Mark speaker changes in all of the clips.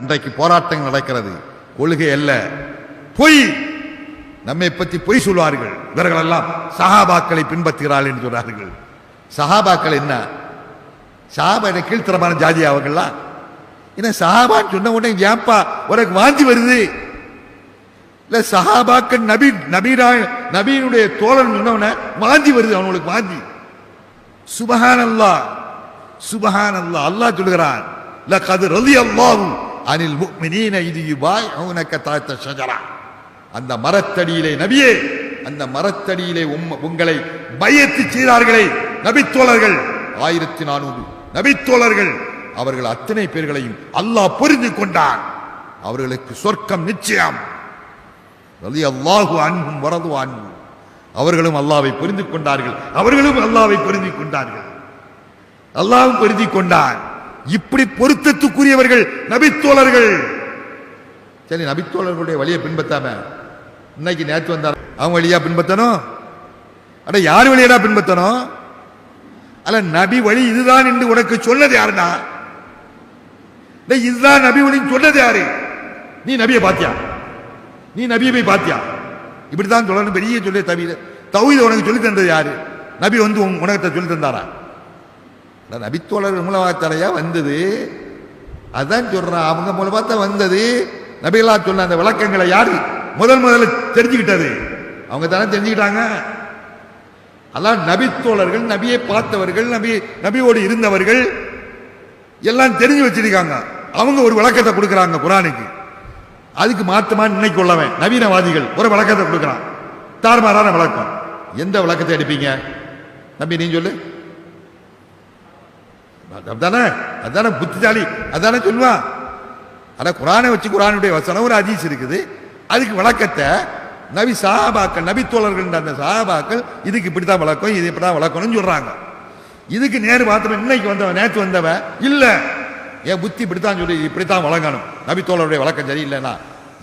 Speaker 1: இன்றைக்கு போராட்டங்கள் நடக்கிறது. கொள்கை அல்ல. பொய். நம்மை பற்றி பொய் சொல்வார்கள். இவர்கள் எல்லாம் சஹாபாக்களை பின்பற்றுகிறார்கள் என்று சொல்றார்கள் சஹாபாக்கள் என்ன? சஹாபா என்ன கீழ்த்தரமான ஜாதி அவர்கள்லாம் என்ன சஹாபான்னு சொன்ன உடனே ஏப்பா உனக்கு வாந்தி வருது? இல்ல சஹாபாக்கள் நபி நபீரா நபீனுடைய தோழன் சொன்னவன வாந்தி வருது அவனுக்கு வாந்தி. சுபஹான் அல்லாஹ் சுபஹான் அல்லாஹ் அல்லாஹ் சொல்கிறான் லகத் ரலியல்லாஹு அனில் முக்மினீன இது அவனக்க தாழ்த்த ஷஜரா. அந்த மரத்தடியிலே நபியே அந்த மரத்தடியிலே உங்களை பயத்து செய்தார்களே நபித்தோழர்கள். ஆயிரத்தி நானூறு நபித்தோழர்கள். அவர்கள் அத்தனை பேர்களையும் அல்லாஹ் புரிந்து கொண்டான். அவர்களுக்கு சொர்க்கம் நிச்சயம். அல்லாஹு அன்பும் வரது அன்பும் அவர்களும் அல்லாவை புரிந்து கொண்டார்கள். அவர்களும் அல்லாவை புரிந்து கொண்டார்கள். அல்லாவும் புரிந்து கொண்டான். இப்படி பொருத்தத்துக்குரியவர்கள் நபித்தோழர்கள். சரி நபித்தோழர்களுடைய வழியை பின்பற்றாம இன்னைக்கு நேற்று வந்தார். அவங்க வழியா பின்பற்றணும்? அட யார் வழியடா பின்பற்றணும்? அல்ல நபி வழி இதுதான் என்று உனக்கு சொன்னது யாருடா? டேய், இதுதான் நபி வழின்னு சொன்னது யாரு? நீ நபியை பாத்தியா? நீ நபியை போய் பாத்தியா? இப்படிதான் சொல்லணும் பெரிய சொல்லி தவிர தௌஹீத உனக்கு சொல்லி தந்தது யாரு? நபி வந்து உன் சொல்லி தந்தாரா? நபித்தோழர் மூலமாகத்தலையா வந்தது? அதான் சொல்றான் அவங்க மூலமாக தான் வந்தது. நபிகளா சொன்ன அந்த விளக்கங்களை யாரு முதல் முதல்ல தெரிஞ்சுக்கிட்டது? அவங்க தானே தெரிஞ்சுக்கிட்டாங்க. அதான் நபித்தோழர்கள் நபியை பார்த்தவர்கள் நபி நபியோடு இருந்தவர்கள் எல்லாம் தெரிஞ்சு வச்சிருக்காங்க. அவங்க ஒரு விளக்கத்தை கொடுக்குறாங்க குரானுக்கு. அதுக்கு மாத்தமா இன்னைக்கு உள்ளவன் நவீனவாதிகள் ஒரு விளக்கத்தை கொடுக்குறான். தாறுமாறான விளக்கம். எந்த விளக்கத்தை எடுப்பீங்க? நம்பி நீ சொல்லு. அதுதானே அதானே புத்திசாலி அதானே சொல்லுவான் ஆனால் குரானை வச்சு குரானுடைய வசனம் ஒரு அதீஸ் இருக்குது. அதுக்கு வழக்கத்தை நபி சாபாக்கள் நபித்தோழர்கள் அந்த சாபாக்கள் இதுக்கு இப்படி தான் வழக்கம் இது இப்படி தான் வளர்க்கணும்னு சொல்கிறாங்க இதுக்கு நேரு பார்த்தவன் இன்னைக்கு வந்தவன் நேற்று வந்தவன் இல்லை. என் புத்தி இப்படித்தான் சொல்லி இப்படித்தான் வழங்கணும். நபித்தோழருடைய வழக்கம் சரியில்லைன்னா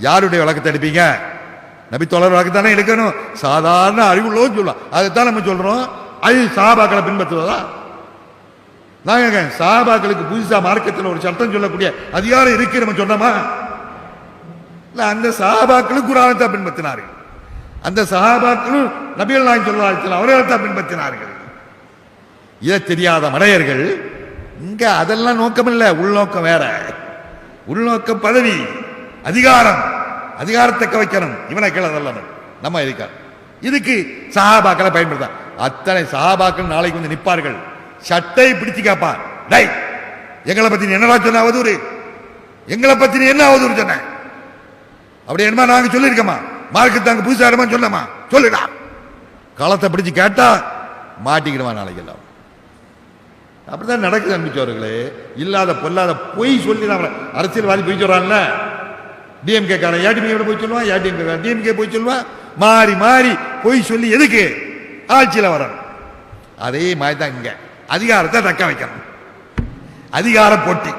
Speaker 1: யாருடைய வழக்கத்தை எடுப்பீங்க? நபித்தோழர் வழக்கத்தானே எடுக்கணும். சாதாரண அறிவுள்ளோன்னு சொல்லலாம் அதைத்தான் நம்ம சொல்கிறோம் அது சாபாக்களை பின்பற்றுவதா? நான் சாபாக்களுக்கு சஹாபாக்களுக்கு புதுசா மார்க்கத்தில் ஒரு சட்டம் சொல்லக்கூடிய அதிகாரம் இருக்கு நம்ம சொன்னோமா? இல்லை அந்த சஹாபாக்களும் குரானை பின்பற்றினார்கள். அந்த சஹாபாக்களும் நபிகள் நாயகம் சொல்லலாம் அவர்கள் தான் பின்பற்றினார்கள். இதை தெரியாத மடையர்கள் இங்க அதெல்லாம் நோக்கம் இல்லை உள்நோக்கம் வேற. உள்நோக்கம் பதவி அதிகாரம். அதிகாரத்தை வைக்கணும் இவனை கீழே தள்ளணும். நம்ம இருக்கார் இதுக்கு சஹாபாக்களை பயன்படுத்த அத்தனை சஹாபாக்கள் நாளைக்கு வந்து நிற்பார்கள். சட்டை பிடிச்சு கேப்பா. டை எங்களை பத்தி என்னடா சொன்ன அவதூறு? எங்களை பத்தி என்ன அவதூறு சொன்ன? அப்படி என்னமா நாங்க சொல்லியிருக்கோமா மார்க்கு தாங்க புதுசா இருமா சொன்னமா சொல்லுடா. களத்தை பிடிச்சு கேட்டா மாட்டிக்கிடுவான் நாளைக்கெல்லாம் அப்படிதான் நடக்குது அனுப்பிச்சவர்களே இல்லாத பொல்லாத பொய் சொல்லி நம்ம அரசியல்வாதி பொய் சொல்றான்ல. டிஎம்கே காரன் ஏடிஎம்கே போய் சொல்லுவான் ஏடிஎம்கே டிஎம்கே போய் சொல்லுவான். மாறி மாறி பொய் சொல்லி எதுக்கு? ஆட்சியில் வரணும். அதே மாதிரி தான் இங்கே. அதிகாரத்தை தக்க வைக்கணும். அதிகார போட்டி.